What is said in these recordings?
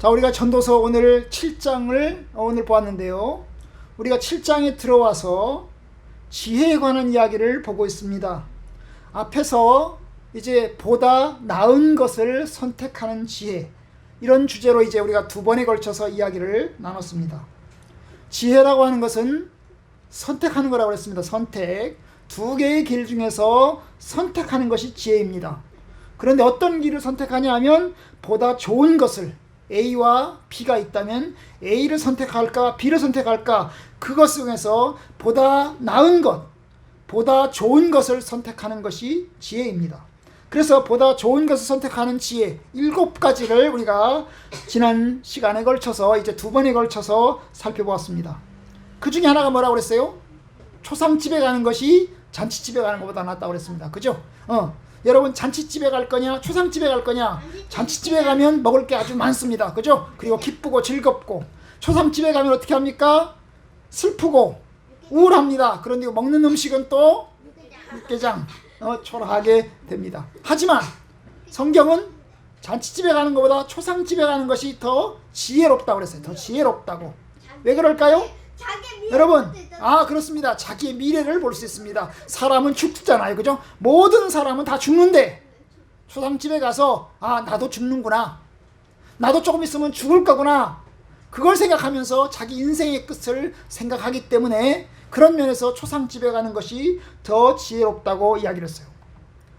자, 우리가 전도서 오늘 7장을 오늘 보았는데요. 우리가 7장에 들어와서 지혜에 관한 이야기를 보고 있습니다. 앞에서 이제 보다 나은 것을 선택하는 지혜. 이런 주제로 이제 우리가 두 번에 걸쳐서 이야기를 나눴습니다. 지혜라고 하는 것은 선택하는 거라고 했습니다. 선택. 두 개의 길 중에서 선택하는 것이 지혜입니다. 그런데 어떤 길을 선택하냐 하면 보다 좋은 것을 A와 B가 있다면 A를 선택할까 B를 선택할까 그것 중에서 보다 나은 것, 보다 좋은 것을 선택하는 것이 지혜입니다. 그래서 보다 좋은 것을 선택하는 지혜 일곱 가지를 우리가 지난 시간에 걸쳐서 이제 두 번에 걸쳐서 살펴보았습니다. 그 중에 하나가 뭐라고 그랬어요? 초상집에 가는 것이 잔치집에 가는 것보다 낫다고 그랬습니다. 그죠? 어. 여러분 잔치집에 갈 거냐 초상집에 갈 거냐? 잔치집에 가면 먹을 게 아주 많습니다. 그죠? 그리고 기쁘고 즐겁고. 초상집에 가면 어떻게 합니까? 슬프고 우울합니다. 그런데 먹는 음식은 또 육개장. 어, 초라하게 됩니다. 하지만 성경은 잔치집에 가는 것보다 초상집에 가는 것이 더 지혜롭다고 그랬어요. 더 지혜롭다고. 왜 그럴까요 여러분, 아 그렇습니다. 자기의 미래를 볼 수 있습니다. 사람은 죽잖아요, 그죠? 모든 사람은 다 죽는데 초상집에 가서 아 나도 죽는구나, 나도 조금 있으면 죽을 거구나. 그걸 생각하면서 자기 인생의 끝을 생각하기 때문에 그런 면에서 초상집에 가는 것이 더 지혜롭다고 이야기를 했어요.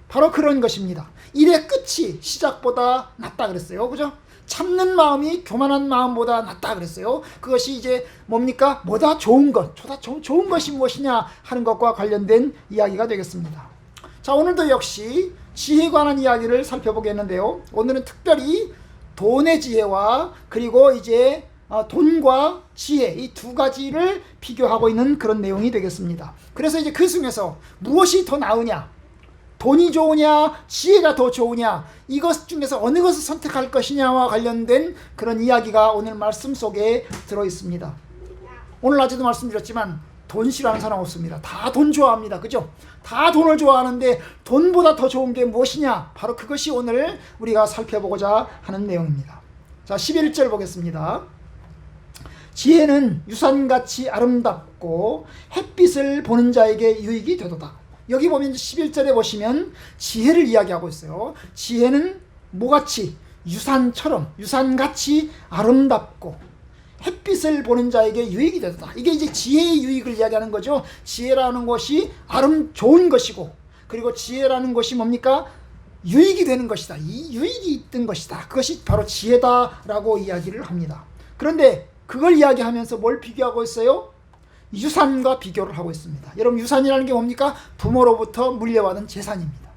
바로 그런 것입니다. 일의 끝이 시작보다 낫다 그랬어요, 그죠? 참는 마음이 교만한 마음보다 낫다 그랬어요. 그것이 이제 뭡니까? 뭐다 좋은 것, 보다 좋은 것이 무엇이냐 하는 것과 관련된 이야기가 되겠습니다. 자, 오늘도 역시 지혜에 관한 이야기를 살펴보겠는데요. 오늘은 특별히 돈의 지혜와 그리고 이제 어, 돈과 지혜 이 두 가지를 비교하고 있는 그런 내용이 되겠습니다. 그래서 이제 그 중에서 무엇이 더 나으냐? 돈이 좋으냐, 지혜가 더 좋으냐, 이것 중에서 어느 것을 선택할 것이냐와 관련된 그런 이야기가 오늘 말씀 속에 들어 있습니다. 오늘 낮에도 말씀드렸지만 돈 싫어하는 사람 없습니다. 다 돈 좋아합니다. 그죠? 다 돈을 좋아하는데 돈보다 더 좋은 게 무엇이냐? 바로 그것이 오늘 우리가 살펴보고자 하는 내용입니다. 자, 11절 보겠습니다. 지혜는 유산같이 아름답고 햇빛을 보는 자에게 유익이 되도다. 여기 보면 11절에 보시면 지혜를 이야기하고 있어요. 지혜는 뭐같이 유산처럼 유산같이 아름답고 햇빛을 보는 자에게 유익이 되다. 이게 이제 지혜의 유익을 이야기하는 거죠. 지혜라는 것이 아름 좋은 것이고 그리고 지혜라는 것이 뭡니까? 유익이 되는 것이다. 이 유익이 있던 것이다. 그것이 바로 지혜다라고 이야기를 합니다. 그런데 그걸 이야기하면서 뭘 비교하고 있어요? 유산과 비교를 하고 있습니다. 여러분 유산이라는 게 뭡니까? 부모로부터 물려받은 재산입니다.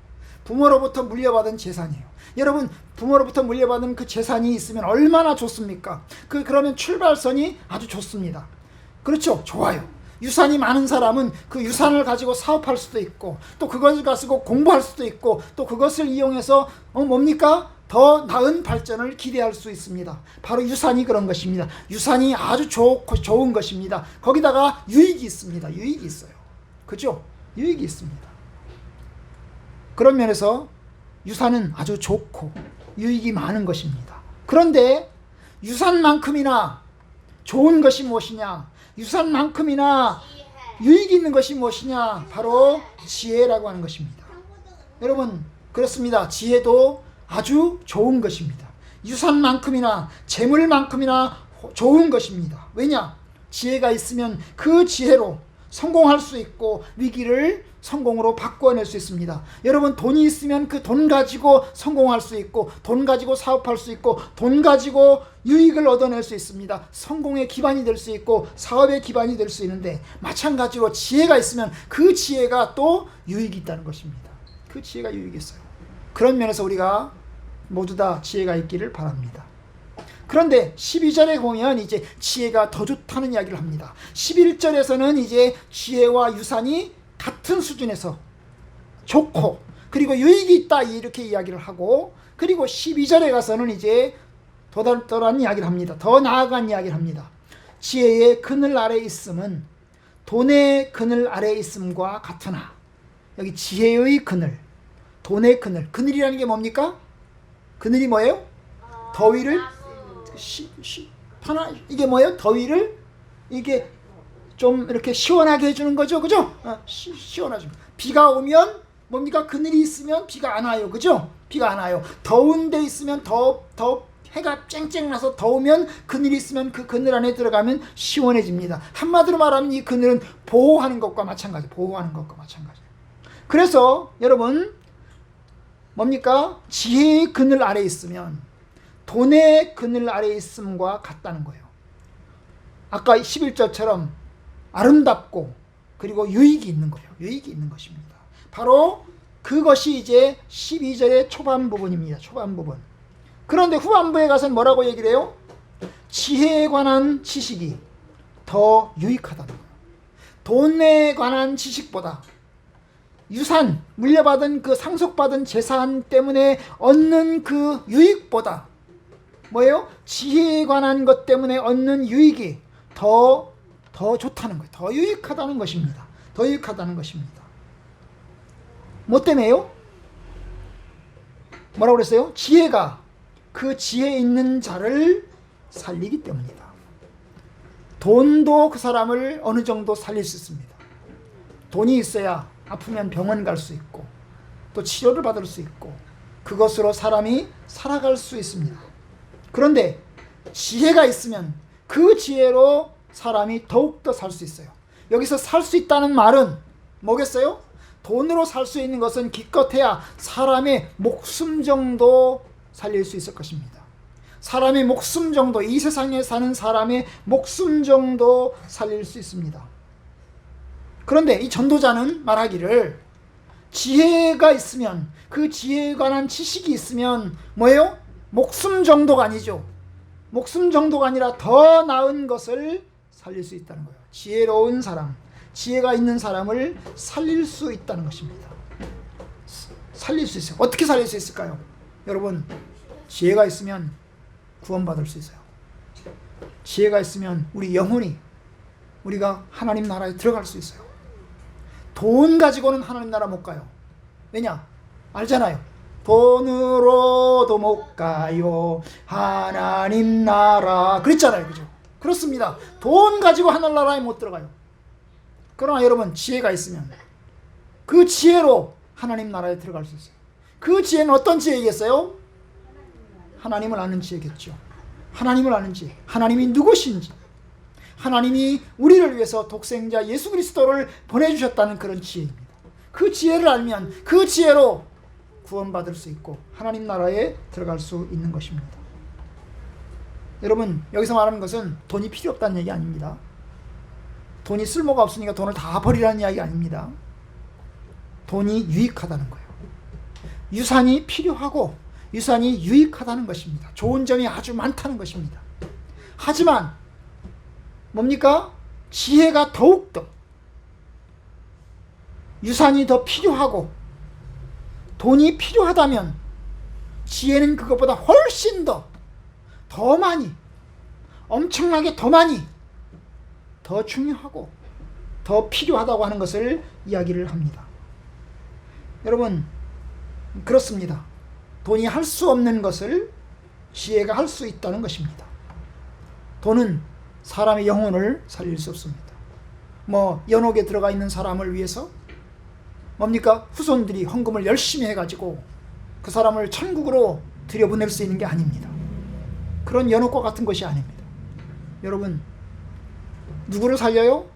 부모로부터 물려받은 재산이에요. 여러분 부모로부터 물려받은 그 재산이 있으면 얼마나 좋습니까? 그 그러면 출발선이 아주 좋습니다. 그렇죠? 좋아요. 유산이 많은 사람은 그 유산을 가지고 사업할 수도 있고 또 그것을 가지고 공부할 수도 있고 또 그것을 이용해서 어 뭡니까? 더 나은 발전을 기대할 수 있습니다. 바로 유산이 그런 것입니다. 유산이 아주 좋고 좋은 것입니다. 거기다가 유익이 있습니다. 유익이 있어요. 그죠? 유익이 있습니다. 그런 면에서 유산은 아주 좋고 유익이 많은 것입니다. 그런데 유산만큼이나 좋은 것이 무엇이냐? 유산만큼이나 유익이 있는 것이 무엇이냐? 바로 지혜라고 하는 것입니다. 여러분, 그렇습니다. 지혜도 아주 좋은 것입니다. 유산만큼이나 재물만큼이나 좋은 것입니다. 왜냐? 지혜가 있으면 그 지혜로 성공할 수 있고 위기를 성공으로 바꿔낼 수 있습니다. 여러분 돈이 있으면 그 돈 가지고 성공할 수 있고 돈 가지고 사업할 수 있고 돈 가지고 유익을 얻어낼 수 있습니다. 성공의 기반이 될 수 있고 사업의 기반이 될 수 있는데 마찬가지로 지혜가 있으면 그 지혜가 또 유익이 있다는 것입니다. 그 지혜가 유익이 있어요. 그런 면에서 우리가 모두 다 지혜가 있기를 바랍니다. 그런데 12절에 보면 이제 지혜가 더 좋다는 이야기를 합니다. 11절에서는 이제 지혜와 유산이 같은 수준에서 좋고 그리고 유익이 있다 이렇게 이야기를 하고 그리고 12절에 가서는 이제 도달도란 이야기를 합니다. 더 나아간 이야기를 합니다. 지혜의 그늘 아래 있음은 돈의 그늘 아래 있음과 같으나 여기 지혜의 그늘, 돈의 그늘, 그늘이라는 게 뭡니까? 그늘이 뭐예요? 더위를 시, 시, 편하, 이게 뭐예요? 더위를 이게 좀 이렇게 시원하게 해주는 거죠, 그죠? 어, 시, 시원하죠. 비가 오면 뭡니까? 그늘이 있으면 비가 안 와요, 그죠? 비가 안 와요. 더운 데 있으면 더, 더 해가 쨍쨍 나서 더우면 그늘이 있으면 그 그늘 안에 들어가면 시원해집니다. 한마디로 말하면 이 그늘은 보호하는 것과 마찬가지, 보호하는 것과 마찬가지. 그래서 여러분 뭡니까? 지혜의 그늘 아래 있으면 돈의 그늘 아래 있음과 같다는 거예요. 아까 11절처럼 아름답고 그리고 유익이 있는 거예요. 유익이 있는 것입니다. 바로 그것이 이제 12절의 초반 부분입니다. 초반 부분. 그런데 후반부에 가서는 뭐라고 얘기를 해요? 지혜에 관한 지식이 더 유익하다는 거예요. 돈에 관한 지식보다 유산, 물려받은 그 상속받은 재산 때문에 얻는 그 유익보다 뭐예요? 지혜에 관한 것 때문에 얻는 유익이 더, 더 좋다는 거예요. 더 유익하다는 것입니다. 더 유익하다는 것입니다. 뭐 때문에요? 뭐라고 그랬어요? 지혜가 그 지혜 있는 자를 살리기 때문이다. 돈도 그 사람을 어느 정도 살릴 수 있습니다. 돈이 있어야 아프면 병원 갈 수 있고 또 치료를 받을 수 있고 그것으로 사람이 살아갈 수 있습니다. 그런데 지혜가 있으면 그 지혜로 사람이 더욱더 살 수 있어요. 여기서 살 수 있다는 말은 뭐겠어요? 돈으로 살 수 있는 것은 기껏해야 사람의 목숨 정도 살릴 수 있을 것입니다. 사람의 목숨 정도, 이 세상에 사는 사람의 목숨 정도 살릴 수 있습니다. 그런데 이 전도자는 말하기를 지혜가 있으면 그 지혜에 관한 지식이 있으면 뭐예요? 목숨 정도가 아니죠. 목숨 정도가 아니라 더 나은 것을 살릴 수 있다는 거예요. 지혜로운 사람, 지혜가 있는 사람을 살릴 수 있다는 것입니다. 살릴 수 있어요. 어떻게 살릴 수 있을까요? 여러분, 지혜가 있으면 구원받을 수 있어요. 지혜가 있으면 우리 영혼이 우리가 하나님 나라에 들어갈 수 있어요. 돈 가지고는 하나님 나라 못 가요. 왜냐? 알잖아요. 돈으로도 못 가요. 하나님 나라. 그랬잖아요. 그죠? 그렇습니다. 돈 가지고 하늘 나라에 못 들어가요. 그러나 여러분, 지혜가 있으면 그 지혜로 하나님 나라에 들어갈 수 있어요. 그 지혜는 어떤 지혜겠어요? 하나님을 아는 지혜겠죠. 하나님을 아는 지혜. 하나님이 누구신지. 하나님이 우리를 위해서 독생자 예수 그리스도를 보내주셨다는 그런 지혜입니다. 그 지혜를 알면 그 지혜로 구원받을 수 있고 하나님 나라에 들어갈 수 있는 것입니다. 여러분 여기서 말하는 것은 돈이 필요 없다는 얘기 아닙니다. 돈이 쓸모가 없으니까 돈을 다 버리라는 이야기 아닙니다. 돈이 유익하다는 거예요. 유산이 필요하고 유산이 유익하다는 것입니다. 좋은 점이 아주 많다는 것입니다. 하지만 뭡니까? 지혜가 더욱더 유산이 더 필요하고 돈이 필요하다면 지혜는 그것보다 훨씬 더, 더 많이, 엄청나게 더 많이, 더 중요하고 더 필요하다고 하는 것을 이야기를 합니다. 여러분, 그렇습니다. 돈이 할 수 없는 것을 지혜가 할 수 있다는 것입니다. 돈은 사람의 영혼을 살릴 수 없습니다. 뭐 연옥에 들어가 있는 사람을 위해서 뭡니까 후손들이 헌금을 열심히 해가지고 그 사람을 천국으로 들여보낼 수 있는 게 아닙니다. 그런 연옥과 같은 것이 아닙니다. 여러분 누구를 살려요?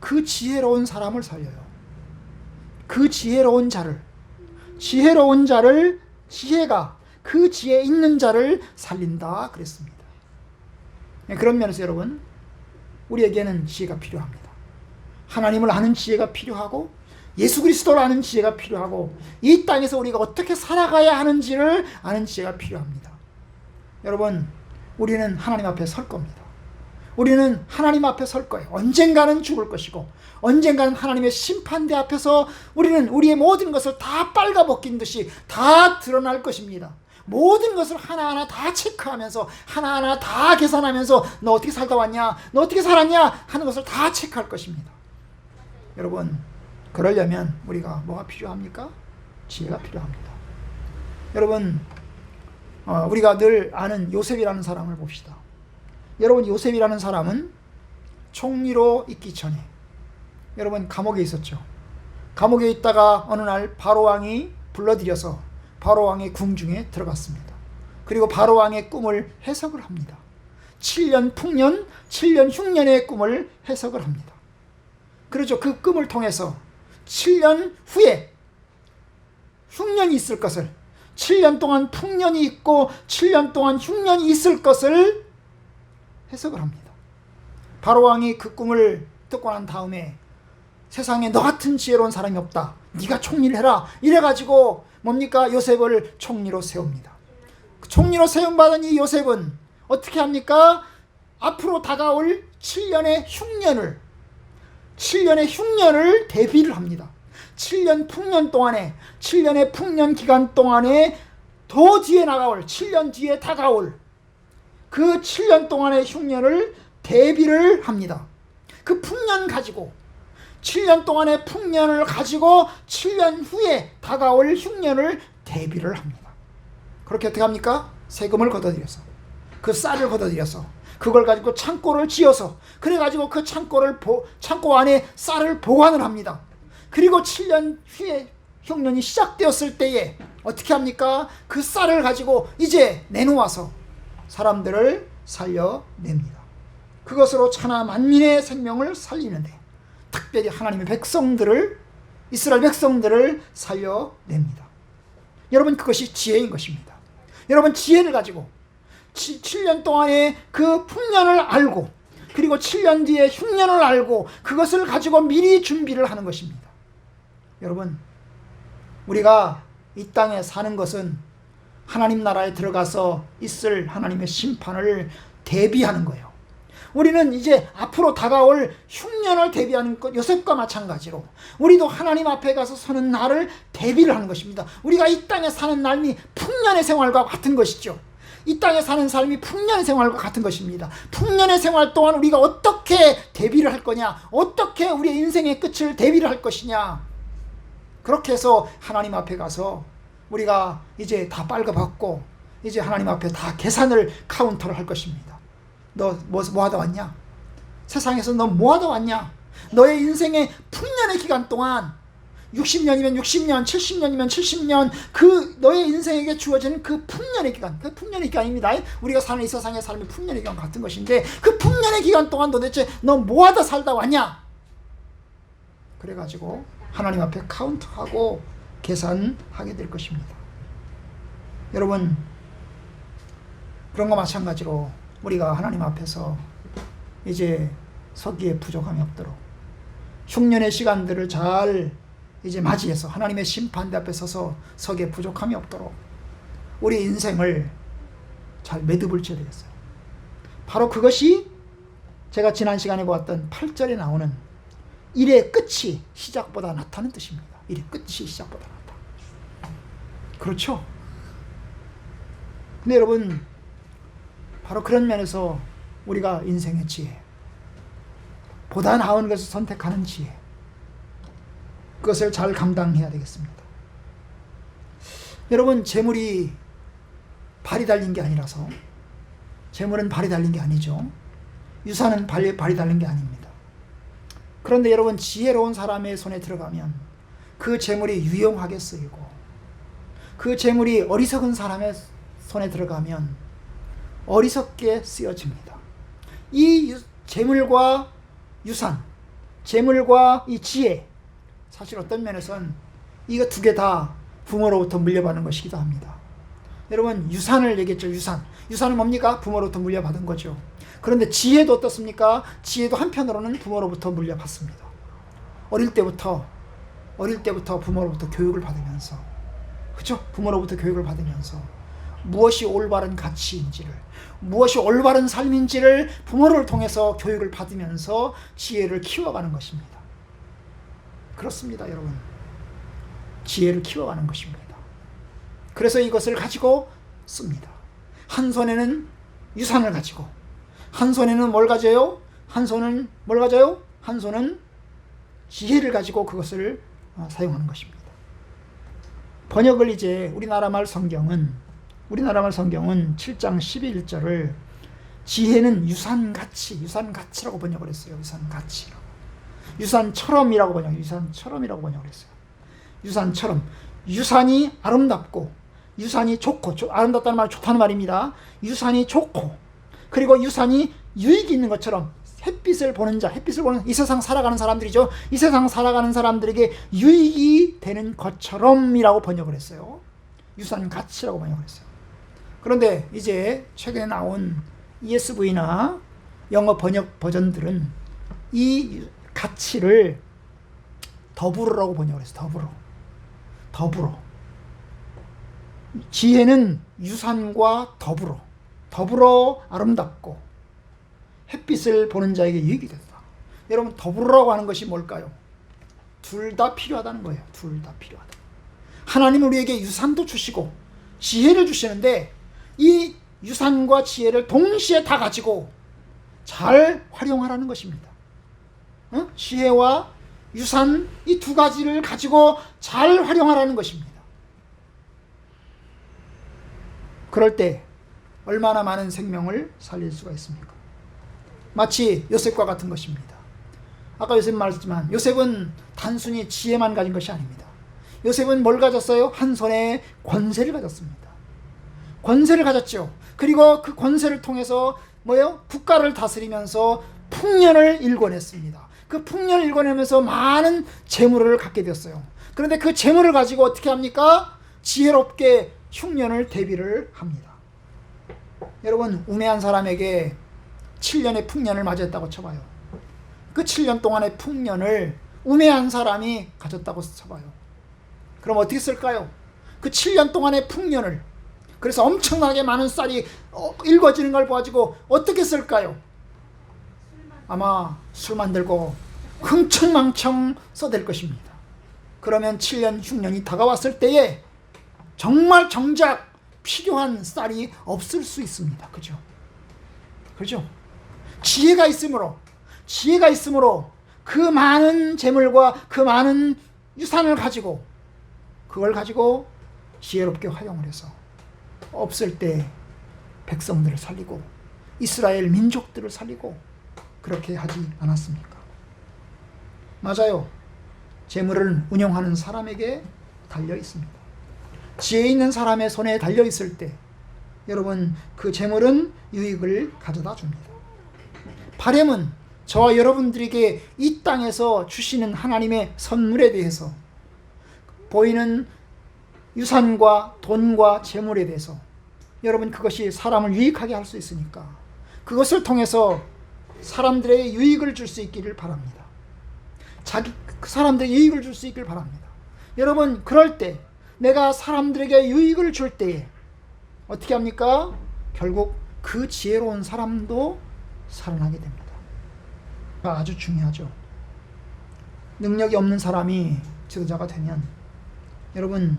그 지혜로운 사람을 살려요. 그 지혜로운 자를 지혜로운 자를 지혜가 그 지혜 있는 자를 살린다 그랬습니다. 네, 그런 면에서 여러분 우리에게는 지혜가 필요합니다. 하나님을 아는 지혜가 필요하고 예수 그리스도를 아는 지혜가 필요하고 이 땅에서 우리가 어떻게 살아가야 하는지를 아는 지혜가 필요합니다. 여러분, 우리는 하나님 앞에 설 겁니다. 우리는 하나님 앞에 설 거예요. 언젠가는 죽을 것이고 언젠가는 하나님의 심판대 앞에서 우리는 우리의 모든 것을 다 빨가벗긴 듯이 다 드러날 것입니다. 모든 것을 하나하나 다 체크하면서 하나하나 다 계산하면서 너 어떻게 살다 왔냐? 너 어떻게 살았냐? 하는 것을 다 체크할 것입니다. 여러분, 그러려면 우리가 뭐가 필요합니까? 지혜가 필요합니다. 여러분, 어, 우리가 늘 아는 요셉이라는 사람을 봅시다. 여러분 요셉이라는 사람은 총리로 있기 전에 여러분 감옥에 있었죠. 감옥에 있다가 어느 날 바로 왕이 불러들여서 바로 왕의 궁중에 들어갔습니다. 그리고 바로 왕의 꿈을 해석을 합니다. 7년 풍년, 7년 흉년의 꿈을 해석을 합니다. 그렇죠. 그 꿈을 통해서 7년 후에 흉년이 있을 것을 7년 동안 풍년이 있고 7년 동안 흉년이 있을 것을 해석을 합니다. 바로 왕이 그 꿈을 듣고 난 다음에 세상에 너 같은 지혜로운 사람이 없다. 네가 총리를 해라. 이래 가지고 뭡니까? 요셉을 총리로 세웁니다. 그 총리로 세움 받은 이 요셉은 어떻게 합니까? 앞으로 다가올 7년의 흉년을 7년의 흉년을 대비를 합니다. 7년 풍년 동안에 7년의 풍년 기간 동안에 더 뒤에 나가올 7년 뒤에 다가올 그 7년 동안의 흉년을 대비를 합니다. 그 풍년 가지고 7년 동안의 풍년을 가지고 7년 후에 다가올 흉년을 대비를 합니다. 그렇게 어떻게 합니까? 세금을 걷어들여서 그 쌀을 걷어들여서 그걸 가지고 창고를 지어서 그래 가지고 그 창고를 보, 창고 안에 쌀을 보관을 합니다. 그리고 7년 후에 흉년이 시작되었을 때에 어떻게 합니까? 그 쌀을 가지고 이제 내놓아서 사람들을 살려냅니다. 그것으로 천하 만민의 생명을 살리는데 특별히 하나님의 백성들을 이스라엘 백성들을 살려냅니다. 여러분 그것이 지혜인 것입니다. 여러분 지혜를 가지고 7년 동안의 그 풍년을 알고 그리고 7년 뒤에 흉년을 알고 그것을 가지고 미리 준비를 하는 것입니다. 여러분 우리가 이 땅에 사는 것은 하나님 나라에 들어가서 있을 하나님의 심판을 대비하는 거예요. 우리는 이제 앞으로 다가올 흉년을 대비하는 것, 요셉과 마찬가지로 우리도 하나님 앞에 가서 서는 날을 대비를 하는 것입니다. 우리가 이 땅에 사는 날이 풍년의 생활과 같은 것이죠. 이 땅에 사는 삶이 풍년의 생활과 같은 것입니다. 풍년의 생활 동안 우리가 어떻게 대비를 할 거냐, 어떻게 우리의 인생의 끝을 대비를 할 것이냐. 그렇게 해서 하나님 앞에 가서 우리가 이제 다 빨가받고 이제 하나님 앞에 다 계산을 카운터를 할 것입니다. 너 뭐, 뭐 하다 왔냐? 세상에서 너 뭐 하다 왔냐? 너의 인생의 풍년의 기간 동안 60년이면 60년, 70년이면 70년 그 너의 인생에게 주어지는 그 풍년의 기간, 그 풍년의 기간입니다. 우리가 사는 이 세상의 삶이 풍년의 기간 같은 것인데 그 풍년의 기간 동안 도대체 너 뭐 하다 살다 왔냐? 그래가지고 하나님 앞에 카운트하고 계산하게 될 것입니다. 여러분 그런 거 마찬가지로 우리가 하나님 앞에서 이제 서기에 부족함이 없도록 흉년의 시간들을 잘 이제 맞이해서 하나님의 심판대 앞에 서서 서기에 부족함이 없도록 우리 인생을 잘 매듭을 지어야 되겠어요. 바로 그것이 제가 지난 시간에 보았던 8절에 나오는 일의 끝이 시작보다 낫다는 뜻입니다. 일의 끝이 시작보다 낫다. 그렇죠? 근데 여러분, 바로 그런 면에서 우리가 인생의 지혜, 보다 나은 것을 선택하는 지혜, 그것을 잘 감당해야 되겠습니다. 여러분, 재물이 발이 달린 게 아니라서, 재물은 발이 달린 게 아니죠. 유산은 발이, 발이 달린 게 아닙니다. 그런데 여러분, 지혜로운 사람의 손에 들어가면 그 재물이 유용하게 쓰이고, 그 재물이 어리석은 사람의 손에 들어가면 어리석게 쓰여집니다. 이 재물과 유산, 재물과 이 지혜, 사실 어떤 면에서는 이거 두 개 다 부모로부터 물려받은 것이기도 합니다. 여러분 유산을 얘기했죠. 유산. 유산은 뭡니까? 부모로부터 물려받은 거죠. 그런데 지혜도 어떻습니까? 지혜도 한편으로는 부모로부터 물려받습니다. 어릴 때부터 어릴 때부터 부모로부터 교육을 받으면서 그죠? 부모로부터 교육을 받으면서 무엇이 올바른 가치인지를 무엇이 올바른 삶인지를 부모를 통해서 교육을 받으면서 지혜를 키워가는 것입니다. 그렇습니다, 여러분. 지혜를 키워가는 것입니다. 그래서 이것을 가지고 씁니다. 한 손에는 유산을 가지고 한 손에는 뭘 가져요? 한 손은 뭘 가져요? 한 손은 지혜를 가지고 그것을 어, 사용하는 것입니다. 번역을 이제 우리나라 말 성경은 우리나라 말 성경은 7장 11절을 지혜는 유산 가치, 유산 가치라고 번역을 했어요. 유산 가치라고. 유산처럼이라고 번역, 유산처럼이라고 번역을 했어요. 유산처럼. 유산이 아름답고, 유산이 좋고, 아름답다는 말 좋다는 말입니다. 유산이 좋고, 그리고 유산이 유익이 있는 것처럼 햇빛을 보는 자, 햇빛을 보는 이 세상 살아가는 사람들이죠. 이 세상 살아가는 사람들에게 유익이 되는 것처럼이라고 번역을 했어요. 유산 가치라고 번역을 했어요. 그런데 이제 최근에 나온 ESV나 영어 번역 버전들은 이 가치를 더불어라고 번역을 했어요. 더불어. 더불어. 지혜는 유산과 더불어. 더불어 아름답고 햇빛을 보는 자에게 유익이 된다. 여러분 더불어라고 하는 것이 뭘까요? 둘 다 필요하다는 거예요. 둘 다 필요하다. 하나님 우리에게 유산도 주시고 지혜를 주시는데 이 유산과 지혜를 동시에 다 가지고 잘 활용하라는 것입니다. 어? 지혜와 유산 이 두 가지를 가지고 잘 활용하라는 것입니다. 그럴 때 얼마나 많은 생명을 살릴 수가 있습니까? 마치 요셉과 같은 것입니다. 아까 요셉 말했지만 요셉은 단순히 지혜만 가진 것이 아닙니다. 요셉은 뭘 가졌어요? 한 손에 권세를 가졌습니다. 권세를 가졌죠. 그리고 그 권세를 통해서 뭐요? 국가를 다스리면서 풍년을 일궈냈습니다. 그 풍년을 일궈내면서 많은 재물을 갖게 되었어요. 그런데 그 재물을 가지고 어떻게 합니까? 지혜롭게 흉년을 대비를 합니다. 여러분 우매한 사람에게 7년의 풍년을 맞이했다고 쳐봐요. 그 7년 동안의 풍년을 우매한 사람이 가졌다고 쳐봐요. 그럼 어떻게 쓸까요? 그 7년 동안의 풍년을 그래서 엄청나게 많은 쌀이 어, 읽어지는 걸 가지고 어떻게 쓸까요? 아마 술 만들고 흥청망청 써댈 것입니다. 그러면 7년, 6년이 다가왔을 때에 정말 정작 필요한 쌀이 없을 수 있습니다. 그죠? 그죠? 지혜가 있으므로, 지혜가 있으므로 그 많은 재물과 그 많은 유산을 가지고 그걸 가지고 지혜롭게 활용을 해서 없을 때 백성들을 살리고 이스라엘 민족들을 살리고 그렇게 하지 않았습니까? 맞아요. 재물을 운영하는 사람에게 달려 있습니다. 지혜 있는 사람의 손에 달려 있을 때 여러분 그 재물은 유익을 가져다 줍니다. 바램은 저와 여러분들에게 이 땅에서 주시는 하나님의 선물에 대해서 보이는 유산과 돈과 재물에 대해서 여러분 그것이 사람을 유익하게 할 수 있으니까 그것을 통해서 사람들의 유익을 줄 수 있기를 바랍니다. 자기 그 사람들의 유익을 줄 수 있기를 바랍니다. 여러분 그럴 때 내가 사람들에게 유익을 줄 때에 어떻게 합니까? 결국 그 지혜로운 사람도 살아나게 됩니다. 아주 중요하죠. 능력이 없는 사람이 지도자가 되면 여러분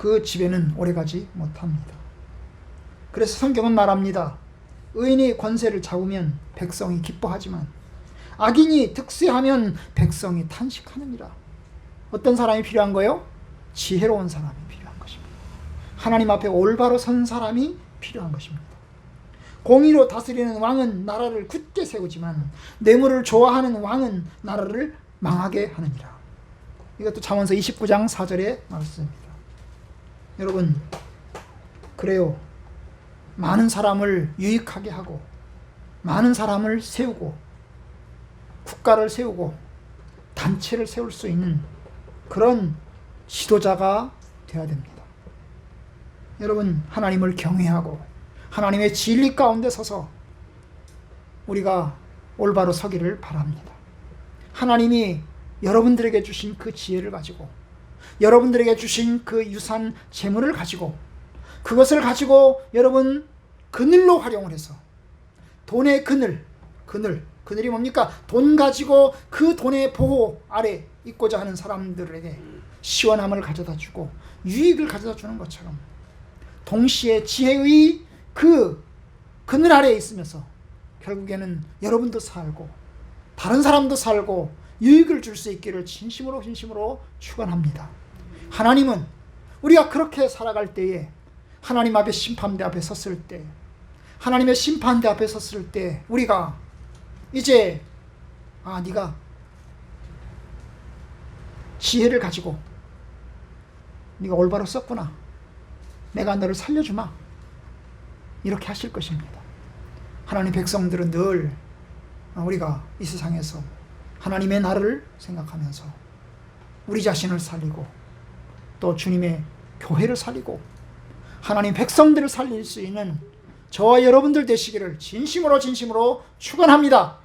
그 집에는 오래가지 못합니다. 그래서 성경은 말합니다. 의인이 권세를 잡으면 백성이 기뻐하지만 악인이 득세하면 백성이 탄식하느니라. 어떤 사람이 필요한 거요? 지혜로운 사람이 필요한 것입니다. 하나님 앞에 올바로 선 사람이 필요한 것입니다. 공의로 다스리는 왕은 나라를 굳게 세우지만 뇌물을 좋아하는 왕은 나라를 망하게 하느니라. 이것도 잠언서 29장 4절의 말씀입니다. 여러분 그래요. 많은 사람을 유익하게 하고 많은 사람을 세우고 국가를 세우고 단체를 세울 수 있는 그런 지도자가 되어야 됩니다. 여러분 하나님을 경외하고 하나님의 진리 가운데 서서 우리가 올바로 서기를 바랍니다. 하나님이 여러분들에게 주신 그 지혜를 가지고 여러분들에게 주신 그 유산 재물을 가지고 그것을 가지고 여러분 그늘로 활용을 해서 돈의 그늘, 그늘, 그늘이 뭡니까? 돈 가지고 그 돈의 보호 아래 있고자 하는 사람들에게 시원함을 가져다 주고 유익을 가져다 주는 것처럼 동시에 지혜의 그 그늘 아래에 있으면서 결국에는 여러분도 살고 다른 사람도 살고 유익을 줄 수 있기를 진심으로 진심으로 축원합니다. 하나님은 우리가 그렇게 살아갈 때에 하나님 앞에 심판대 앞에 섰을 때 하나님의 심판대 앞에 섰을 때 우리가 이제 아 네가 지혜를 가지고 네가 올바로 썼구나. 내가 너를 살려주마. 이렇게 하실 것입니다. 하나님 백성들은 늘 우리가 이 세상에서 하나님의 나를 생각하면서 우리 자신을 살리고 또 주님의 교회를 살리고 하나님 백성들을 살릴 수 있는 저와 여러분들 되시기를 진심으로 진심으로 축원합니다.